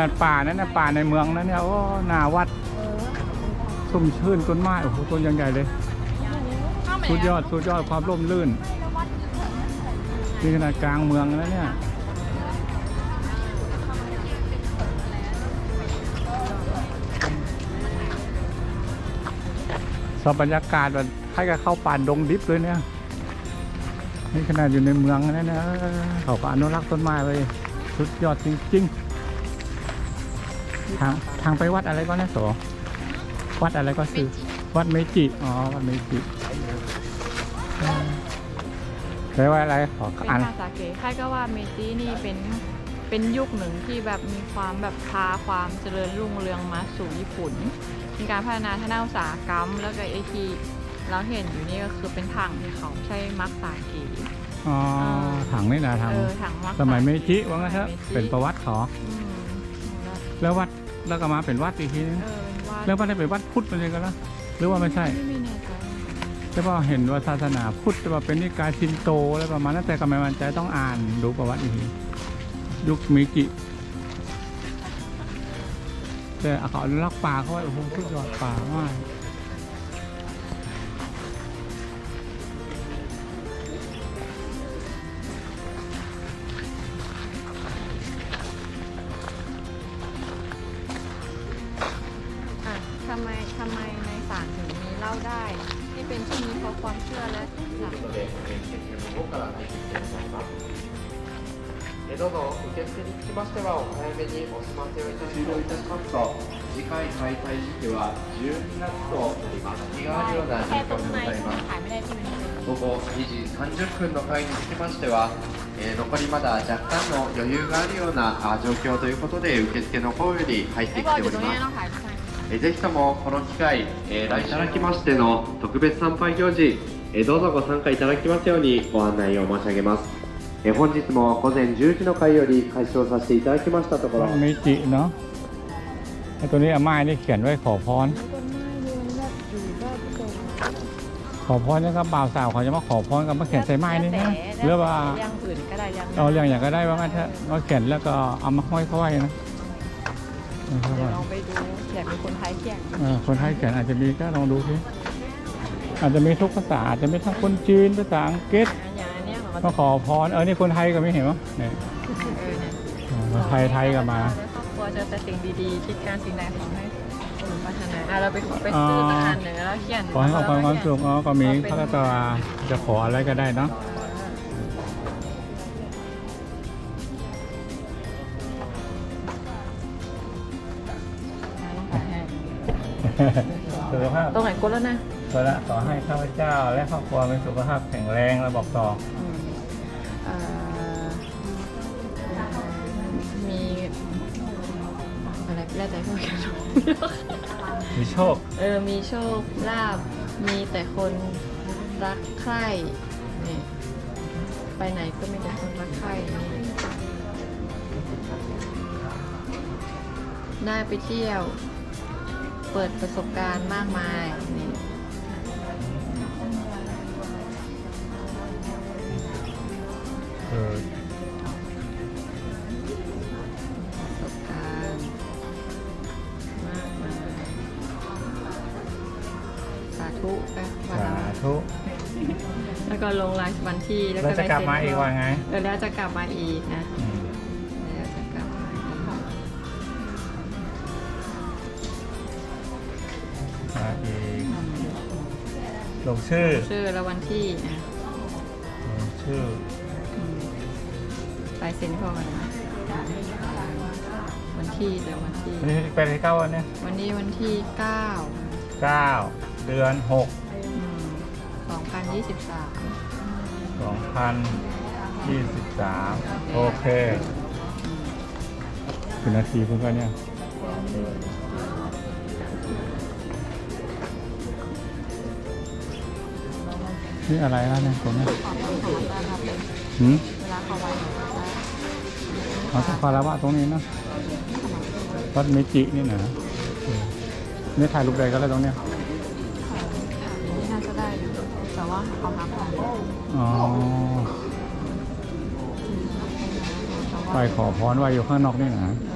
นาดป่านั่นนะป่าในเมืองนั้นเนี่ยโอ้หนาวัดชุ่มชื่นต้นไม้โอ้โหต้นยังใหญ่เลยสุดยอดสุดยอดความร่มรื่นนี่ขนาดกลางเมืองแล้วเนี่ยสบรรยากาศแบบให้กับเข้าป่านดงดิบเลยเนี่ยนี่ขนาดอยู่ในเมืองนะเนี่ยเขาก็อนุรักษ์ต้นไม้ไว้สุดยอดจริง ๆ ทางทางไปวัดอะไรก็นะโสวัดอะไรก็คือวัดเมจิอ๋อวัดเมจิแปลว่าอะไรขอเป็นอ่านคาสาเกะค่ายก็ว่าเมจินี่เป็นเป็นยุคหนึ่งที่แบบมีความแบบพาความเจริญรุ่งเรืองมาสู่ญี่ปุ่น มีการพัฒนาทางด้านอุตสาหกรรม แล้วก็ไอที่เราเห็นอยู่นี่ก็คือเป็นถังที่เขาใช้มักสาเกะอ๋อถังนี่นะถังเออถังมักสมัยเมสาจิว่างั้นเถอะสมัยมจิเป็นประวัติขอ อืมแล้ว แล้ววัด แล้วก็มาเป็นวัดอีกทีนึงเออเป็นว่าแล้ววัดได้เป็นวัดพุทธมันเลยกันละหรือว่าไม่ใช่ไม่ไม่แน่ใจใช่ป่ะเห็นว่าศาสนาพุทธแต่ว่าเป็นนิกายชินโตอะไรประมาณนั้นแต่ก็ไม่มั่นใจต้องอ่านดูประวัติอีกทียุคเมจิแต่เขาอนุรักษ์ป่าเขาไว้โอ้โหสุดยอดป่ามาก เล่าได้ ที่เป็นที่นี้เพราะความเชื่อและหลัก江戸の受付につきましてはお早めにお済ませをいたしますと次回開催時期は12月となります日があるような状況でございます。午後2時30分の会につきましては、えー、残りまだ若干の余裕があるような状況ということで受付の方より入ってきております。えぜひともこの機会、えー、来社きましての特別参拝行事、えどうぞご参加いただきますようにご案内を申し上げます。え本日も午前10時の回より開始をさせていただきましたところ。มิจิเนาะไอ้ตัวนี้อาม่านี่เขียนไว้ขอพร ขอพรนะครับบ่าวสาวเขาจะมาขอพรกับมาเขียนใส่ไม้นี่นะหรือว่าย่างอื่นก็ได้ย่างเอาเรื่องอย่างก็ได้ว่างั้นเถอะมาเขียนแล้วก็เอามาห้อยเขาไว้นะเดี๋ยวลองไปดู อยากเป็นคนไทยเขียนเออคนไทยเขียนอาจจะมีก็ลองดูสิอาจจะมีทุกภาษาอาจจะมีทั้งคนจีนภาษาอังกฤษอย่างอันเนี้ยมันมาขอพรเออนี่คนไทยก็ไม่เห็นมั้ยเนี่ยเออเนี่ยคนไทยไทยก็มา ครอบครัวเจอแต่สิ่งดีๆ คิดการสิ่งใดขอให้สมปรารถนาอะเราไปขอไปซื้อตะการเหนือแล้วเขียนขอให้ความความสุขอ๋อก็มีพระกตาจะขออะไรก็ได้เนาะ สุขภาพตรงไหนกดแล้วนะก็ละขอให้ข้าพเจ้า และครอบครัวมีสุขภาพแข็งแรงและบอกต่ออืมเอ่อมีอะไรแล้วแต่พวกกันมีโชค เออ มีโชคลาบ มีแต่คนรักใคร่นี่ไปไหนก็มีแต่คนรักใคร่นี่ได้ไปเที่ยว เปิดประสบการณ์มากมายนี่เออประสบการณ์มากมายสาธุไปวันสาละธุแล้วก็ลงรายวันที่แล้วแล้วก็จะกลับมาอีกว่าไงเออแล้วจะกลับมาอีกนะ อืม อีกลงชื่อชื่อและวันที่นะลงชื่ออืมลายเซ็นพอกันนะวันที่แต่วันที่วันนี้เป็นที่เก้าวันเนี่ยวันนี้วันที่เก้าเก้าเดือนหกสองพันยี่สิบสามสองพันยี่สิบสามโอเคถึงนาทีเพิ่งก็เนี่ย นี่อะไรแล้วเนี่ยผมเนี่ยหืมเวลาเขาไว้เอาสักคาระวะตรงนี้เนอะวัดเมจินี่นะเออนี่ถ่ายรูปใดก็ได้ตรงเนี้ยนี่น่าจะได้อยู่แต่ว่าเขาหาของอ๋อไปขอพรไว้อยู่ข้างนอกนี่นะเอ